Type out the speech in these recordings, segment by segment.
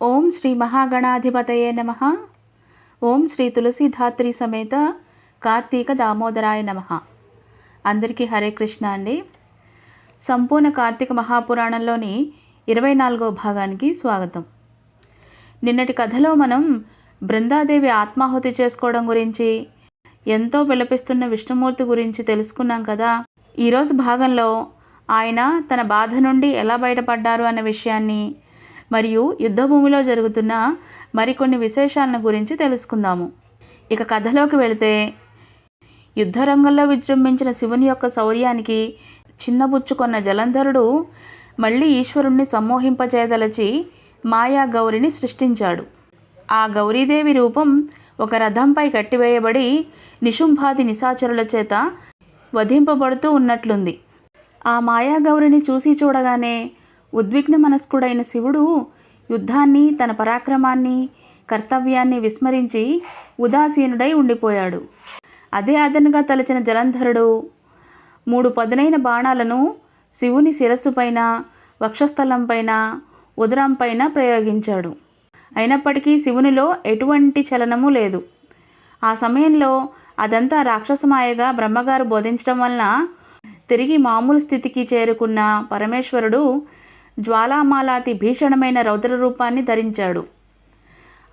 ఓం శ్రీ మహాగణాధిపతయే నమ. ఓం శ్రీ తులసీధాత్రి సమేత కార్తీక దామోదరాయ నమ. అందరికీ హరే కృష్ణ అండి. సంపూర్ణ కార్తీక మహాపురాణంలోని ఇరవై నాలుగో భాగానికి స్వాగతం. నిన్నటి కథలో మనం బృందాదేవి ఆత్మాహుతి చేసుకోవడం గురించి ఎంతో విలపిస్తున్న విష్ణుమూర్తి గురించి తెలుసుకున్నాం కదా. ఈరోజు భాగంలో ఆయన తన బాధ నుండి ఎలా బయటపడ్డారు అన్న విషయాన్ని మరియు యుద్ధభూమిలో జరుగుతున్న మరికొన్ని విశేషాలను గురించి తెలుసుకుందాము. ఇక కథలోకి వెళితే యుద్ధరంగంలో విజృంభించిన శివుని యొక్క శౌర్యానికి చిన్నబుచ్చుకొన్న జలంధరుడు మళ్ళీ ఈశ్వరుణ్ణి సమ్మోహింపజేదలచి మాయా గౌరిని సృష్టించాడు. ఆ గౌరీదేవి రూపం ఒక రథంపై కట్టివేయబడి నిశుంభాది నిశాచరుల చేత వధింపబడుతూ ఉన్నట్లుంది. ఆ మాయాగౌరిని చూసి చూడగానే ఉద్విగ్న మనస్కుడైన శివుడు యుద్ధాన్ని తన పరాక్రమాన్ని కర్తవ్యాన్ని విస్మరించి ఉదాసీనుడై ఉండిపోయాడు. అదే అదనుగా తలచిన జలంధరుడు మూడు పదునైన బాణాలను శివుని శిరస్సుపైన వక్షస్థలంపైన ఉదరంపైన ప్రయోగించాడు. అయినప్పటికీ శివునిలో ఎటువంటి చలనము లేదు. ఆ సమయంలో అదంతా రాక్షసమాయగా బ్రహ్మగారు బోధించడం వలన తిరిగి మామూలు స్థితికి చేరుకున్న పరమేశ్వరుడు జ్వాలామాలాతి భీషణమైన రౌద్ర రూపాన్ని ధరించాడు.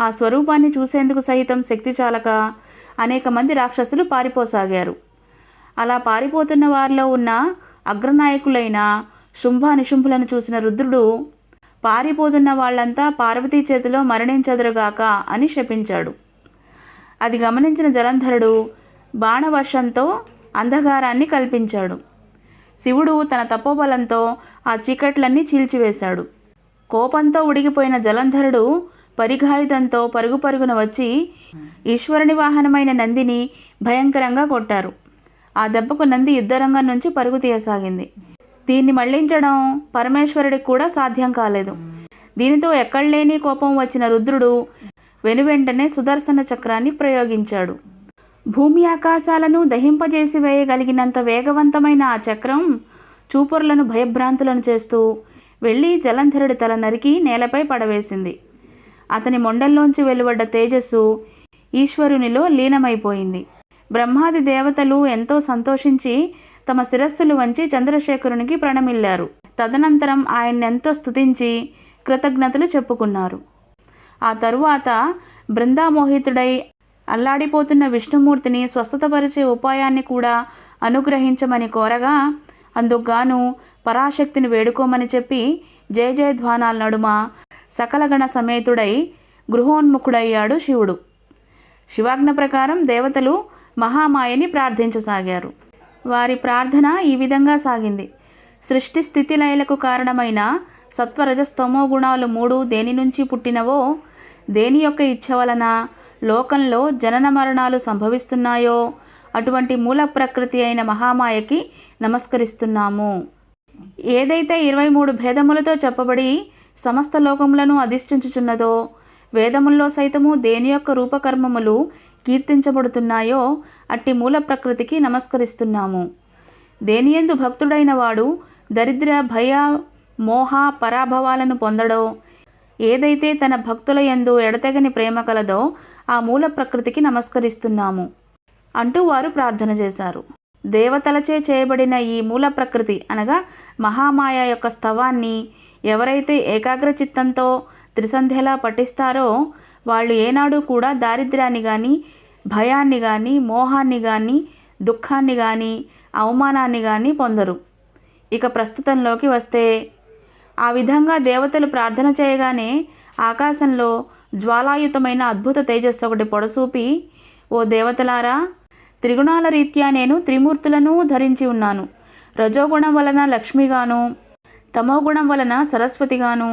ఆ స్వరూపాన్ని చూసేందుకు సహితం శక్తి చాలక అనేక మంది రాక్షసులు పారిపోసాగారు. అలా పారిపోతున్న వారిలో ఉన్న అగ్రనాయకులైన శుంభ నిశుంభులను చూసిన రుద్రుడు పారిపోతున్న వాళ్ళంతా పార్వతీ చేతిలో మరణించదురుగాక అని శపించాడు. అది గమనించిన జలంధరుడు బాణవర్షంతో అంధకారాన్ని కల్పించాడు. శివుడు తన తపోబలంతో ఆ చీకట్లన్నీ చీల్చివేశాడు. కోపంతో ఉడిగిపోయిన జలంధరుడు పరిఘాయుధంతో పరుగు పరుగున వచ్చి ఈశ్వరుని వాహనమైన నందిని భయంకరంగా కొట్టారు. ఆ దెబ్బకు నంది యుద్ధరంగం నుంచి పరుగు తీయసాగింది. దీన్ని మళ్ళించడం పరమేశ్వరుడికి కూడా సాధ్యం కాలేదు. దీనితో ఎక్కడలేని కోపం వచ్చిన రుద్రుడు వెనువెంటనే సుదర్శన చక్రాన్ని ప్రయోగించాడు. భూమి ఆకాశాలను దహింపజేసి వేయగలిగినంత వేగవంతమైన ఆ చక్రం చూపరులను భయభ్రాంతులను చేస్తూ వెళ్ళి జలంధరుడి తల నరికి నేలపై పడవేసింది. అతని మొండల్లోంచి వెలువడ్డ తేజస్సు ఈశ్వరునిలో లీనమైపోయింది. బ్రహ్మాది దేవతలు ఎంతో సంతోషించి తమ శిరస్సులు వంచి చంద్రశేఖరునికి ప్రణమిల్లారు. తదనంతరం ఆయన్నెంతో స్తుతించి కృతజ్ఞతలు చెప్పుకున్నారు. ఆ తరువాత బృందామోహితుడై అల్లాడిపోతున్న విష్ణుమూర్తిని స్వస్థతపరిచే ఉపాయాన్ని కూడా అనుగ్రహించమని కోరగా అందుకుగాను పరాశక్తిని వేడుకోమని చెప్పి జయ జయధ్వానాల నడుమ సకలగణ సమేతుడై గృహోన్ముఖుడయ్యాడు శివుడు. శివాజ్ఞ ప్రకారం దేవతలు మహామాయని ప్రార్థించసాగారు. వారి ప్రార్థన ఈ విధంగా సాగింది. సృష్టి స్థితి లయలకు కారణమైన సత్వరజస్తమో గుణాలు మూడు దేని నుంచి పుట్టినవో దేని యొక్క ఇచ్ఛ వలన లోకంలో జనన మరణాలు సంభవిస్తున్నాయో? అటువంటి మూల ప్రకృతి అయిన మహామాయకి నమస్కరిస్తున్నాము. ఏదైతే ఇరవై మూడు భేదములతో చెప్పబడి సమస్త లోకములను అధిష్ఠించుచున్నదో వేదముల్లో సైతము దేని యొక్క రూపకర్మములు కీర్తించబడుతున్నాయో అట్టి మూల ప్రకృతికి నమస్కరిస్తున్నాము. దేనియందు భక్తుడైన వాడు దరిద్ర భయ మోహ పరాభవాలను పొందడో ఏదైతే తన భక్తుల ఎందు ఎడతెగని ప్రేమ కలదో ఆ మూల ప్రకృతికి నమస్కరిస్తున్నాము అంటూ వారు ప్రార్థన చేశారు. దేవతలచే చేయబడిన ఈ మూల ప్రకృతి అనగా మహామాయ యొక్క స్తవాన్ని ఎవరైతే ఏకాగ్ర చిత్తంతో త్రిసంధ్యలా పఠిస్తారో వాళ్ళు ఏనాడు కూడా దారిద్ర్యాన్ని కానీ భయాన్ని కానీ మోహాన్ని కానీ దుఃఖాన్ని కానీ అవమానాన్ని కానీ పొందరు. ఇక ప్రస్తుతంలోకి వస్తే ఆ విధంగా దేవతలు ప్రార్థన చేయగానే ఆకాశంలో జ్వాలాయుతమైన అద్భుత తేజస్సు ఒకటి పొడసూపి ఓ దేవతలారా త్రిగుణాల రీత్యా నేను త్రిమూర్తులను ధరించి ఉన్నాను. రజోగుణం వలన లక్ష్మిగాను తమోగుణం వలన సరస్వతిగాను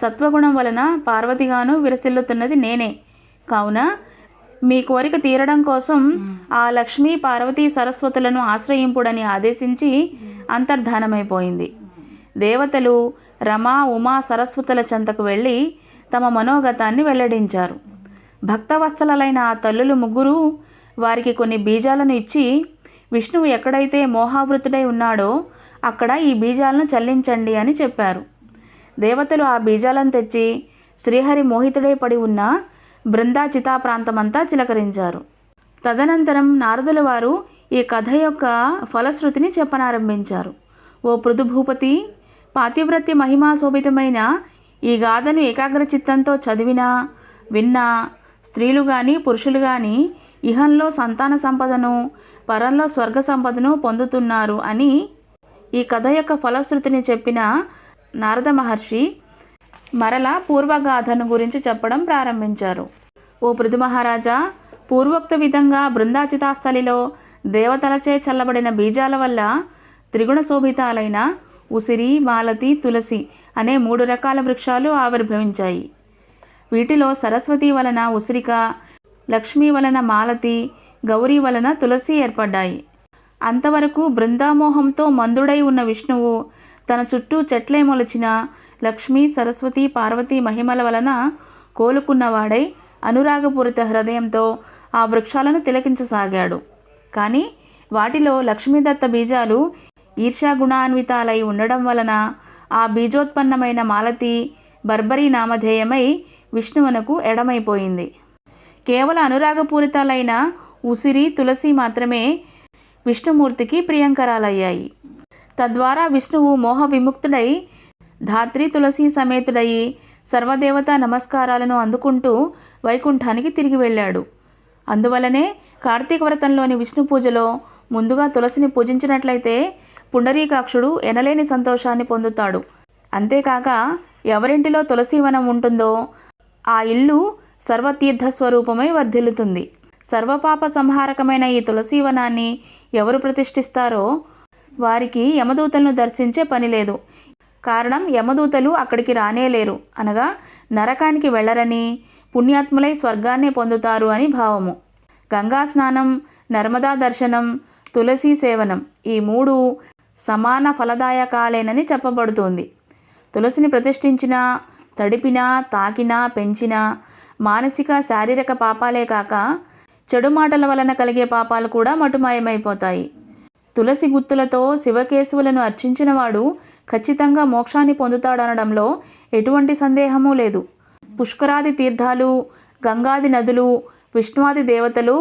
సత్వగుణం వలన పార్వతిగాను విరసిల్లుతున్నది నేనే. కావున మీ కోరిక తీరడం కోసం ఆ లక్ష్మీ పార్వతీ సరస్వతులను ఆశ్రయింపుడని ఆదేశించి అంతర్ధానమైపోయింది. దేవతలు రమా ఉమా సరస్వతుల చెంతకు వెళ్ళి తమ మనోగతాన్ని వెల్లడించారు. భక్తవత్సలైన ఆ తల్లులు ముగ్గురు వారికి కొన్ని బీజాలను ఇచ్చి విష్ణువు ఎక్కడైతే మోహావృతుడై ఉన్నాడో అక్కడ ఈ బీజాలను చల్లించండి అని చెప్పారు. దేవతలు ఆ బీజాలను తెచ్చి శ్రీహరి మోహితుడై పడి ఉన్న బృందా చితా ప్రాంతమంతా చిలకరించారు. తదనంతరం నారదుల వారు ఈ కథ యొక్క ఫలశ్రుతిని చెప్పనారంభించారు. ఓ పృథుభూపతి పాతివ్రత్య మహిమా శోభితమైన ఈ గాథను ఏకాగ్ర చిత్తంతో చదివినా విన్నా స్త్రీలు కానీ పురుషులు కానీ ఇహంలో సంతాన సంపదను పరంలో స్వర్గ సంపదను పొందుతున్నారు అని ఈ కథ యొక్క ఫలశ్రుతిని చెప్పిన నారద మహర్షి మరలా పూర్వగాథను గురించి చెప్పడం ప్రారంభించారు. ఓ పృథు మహారాజా పూర్వోక్త విధంగా బృందాచితాస్థలిలో దేవతలచే చల్లబడిన బీజాల వల్ల త్రిగుణ శోభితాలైన ఉసిరి మాలతి తులసి అనే మూడు రకాల వృక్షాలు ఆవిర్భవించాయి. వీటిలో సరస్వతి వలన ఉసిరిక లక్ష్మి వలన మాలతి గౌరీ వలన తులసి ఏర్పడ్డాయి. అంతవరకు బృందామోహంతో మందుడై ఉన్న విష్ణువు తన చుట్టూ చెట్లే మొలచిన లక్ష్మీ సరస్వతి పార్వతి మహిమల వలన కోలుకున్నవాడై అనురాగపూరిత హృదయంతో ఆ వృక్షాలను తిలకించసాగాడు. కానీ వాటిలో లక్ష్మీదత్త బీజాలు ఈర్షాగుణాన్వితాలై ఉండడం వలన ఆ బీజోత్పన్నమైన మాలతి బర్బరీ నామధేయమై విష్ణువునకు ఎడమైపోయింది. కేవల అనురాగపూరితాలైన ఉసిరి తులసి మాత్రమే విష్ణుమూర్తికి ప్రియంకరాలయ్యాయి. తద్వారా విష్ణువు మోహ విముక్తుడై ధాత్రి తులసి సమేతుడై సర్వదేవతా నమస్కారాలను అందుకుంటూ వైకుంఠానికి తిరిగి వెళ్ళాడు. అందువలనే కార్తీక వ్రతంలోని విష్ణు పూజలో ముందుగా తులసిని పూజించినట్లయితే పుండరీకాక్షుడు ఎనలేని సంతోషాన్ని పొందుతాడు. అంతేకాక ఎవరింటిలో తులసీవనం ఉంటుందో ఆ ఇల్లు సర్వతీర్థ స్వరూపమై వర్ధిల్లుతుంది. సర్వపాప సంహారకమైన ఈ తులసీవనాన్ని ఎవరు ప్రతిష్ఠిస్తారో వారికి యమదూతలను దర్శించే పని లేదు. కారణం యమదూతలు అక్కడికి రానేలేరు అనగా నరకానికి వెళ్ళరని పుణ్యాత్ములై స్వర్గాన్నే పొందుతారు అని భావము. గంగా స్నానం నర్మదా దర్శనం తులసీ సేవనం ఈ మూడు సమాన ఫలదాయకాలేనని చెప్పబడుతోంది. తులసిని ప్రతిష్ఠించిన తడిపినా తాకినా పెంచినా మానసిక శారీరక పాపాలే కాక చెడు మాటల వలన కలిగే పాపాలు కూడా మటుమాయమైపోతాయి. తులసి గుత్తులతో శివకేశవులను అర్చించినవాడు ఖచ్చితంగా మోక్షాన్ని పొందుతాడనడంలో ఎటువంటి సందేహమూ లేదు. పుష్కరాది తీర్థాలు గంగాది నదులు విష్ణువాది దేవతలు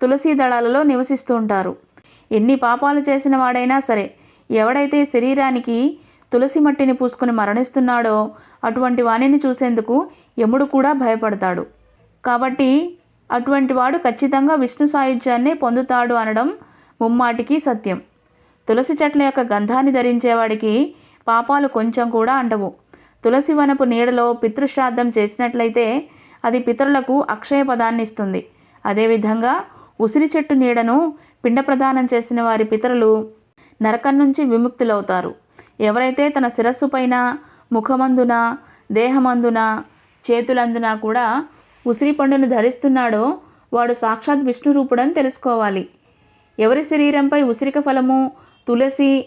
తులసి దళాలలో నివసిస్తూ ఉంటారు. ఎన్ని పాపాలు చేసిన వాడైనా సరే ఎవడైతే శరీరానికి తులసి మట్టిని పూసుకుని మరణిస్తున్నాడో అటువంటి వాణిని చూసేందుకు యముడు కూడా భయపడతాడు. కాబట్టి అటువంటి వాడు ఖచ్చితంగా విష్ణు సాయుధ్యాన్నే పొందుతాడు అనడం ముమ్మాటికి సత్యం. తులసి చెట్ల యొక్క గంధాన్ని ధరించేవాడికి పాపాలు కొంచెం కూడా అంటవు. తులసి వనపు నీడలో పితృశ్రాద్ధం చేసినట్లయితే అది పితరులకు అక్షయ పదాన్ని ఇస్తుంది. అదేవిధంగా ఉసిరి చెట్టు నీడను పిండ ప్రదానం చేసిన వారి పితరులు నరకం నుంచి విముక్తులవుతారు. ఎవరైతే తన శిరస్సు పైన ముఖమందున దేహమందున చేతులందున కూడా ఉసిరి పండును ధరిస్తున్నాడో వాడు సాక్షాత్ విష్ణు రూపుడని తెలుసుకోవాలి. ఎవరి శరీరంపై ఉసిరిక ఫలము తులసి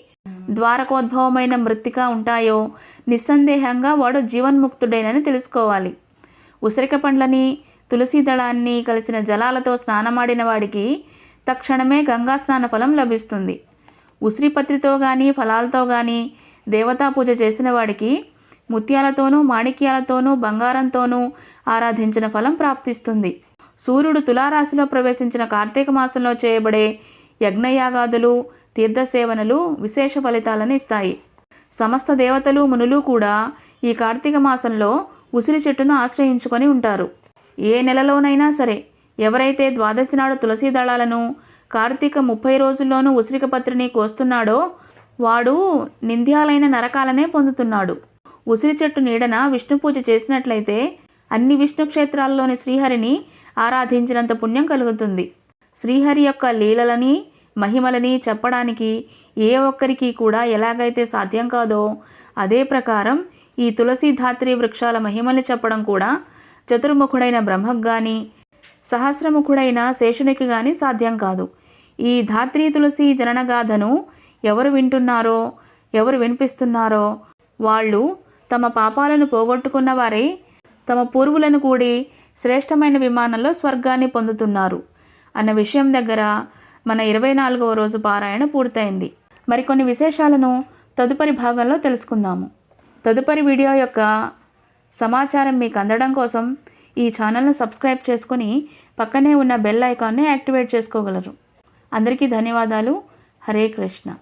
ద్వారకోద్భవమైన మృత్తిక ఉంటాయో నిస్సందేహంగా వాడు జీవన్ముక్తుడేనని తెలుసుకోవాలి. ఉసిరిక పండ్లని తులసి దళాన్ని కలిసిన జలాలతో స్నానమాడిన వాడికి తక్షణమే గంగా స్నాన ఫలం లభిస్తుంది. ఉసిరిపత్రితో కానీ ఫలాలతో కానీ దేవతా పూజ చేసిన వాడికి ముత్యాలతోనూ మాణిక్యాలతోనూ బంగారంతోనూ ఆరాధించిన ఫలం ప్రాప్తిస్తుంది. సూర్యుడు తులారాశిలో ప్రవేశించిన కార్తీక మాసంలో చేయబడే యజ్ఞయాగాదులు తీర్థసేవనలు విశేష ఫలితాలను ఇస్తాయి. సమస్త దేవతలు మునులు కూడా ఈ కార్తీక మాసంలో ఉసిరి చెట్టును ఆశ్రయించుకొని ఉంటారు. ఏ నెలలోనైనా సరే ఎవరైతే ద్వాదశి నాడు తులసీ దళాలను కార్తీక ముప్పై రోజుల్లోనూ ఉసిరికపత్రిని కోస్తున్నాడో వాడు నింద్యాలైన నరకాలనే పొందుతున్నాడు. ఉసిరి చెట్టు నీడన విష్ణు పూజ చేసినట్లయితే అన్ని విష్ణు క్షేత్రాల్లోని శ్రీహరిని ఆరాధించినంత పుణ్యం కలుగుతుంది. శ్రీహరి యొక్క లీలలని మహిమలని చెప్పడానికి ఏ ఒక్కరికి కూడా ఎలాగైతే సాధ్యం కాదో అదే ప్రకారం ఈ తులసి ధాత్రి వృక్షాల మహిమని చెప్పడం కూడా చతుర్ముఖుడైన బ్రహ్మకు కానీ సహస్రముఖుడైన శేషునికి కానీ సాధ్యం కాదు. ఈ ధాత్రి తులసి జననగాథను ఎవరు వింటున్నారో ఎవరు వినిపిస్తున్నారో వాళ్ళు తమ పాపాలను పోగొట్టుకున్న వారే తమ పూర్వులను కూడి శ్రేష్టమైన విమానంలో స్వర్గాన్ని పొందుతున్నారు. అన్న విషయం దగ్గర మన ఇరవై నాలుగవ రోజు పారాయణ పూర్తయింది. మరికొన్ని విశేషాలను తదుపరి భాగంలో తెలుసుకుందాము. తదుపరి వీడియో యొక్క సమాచారం మీకు అందడం కోసం ఈ ఛానల్ను సబ్స్క్రైబ్ చేసుకుని పక్కనే ఉన్న బెల్ ఐకాన్ని యాక్టివేట్ చేసుకోగలరు. అందరికీ ధన్యవాదాలు. హరే కృష్ణ.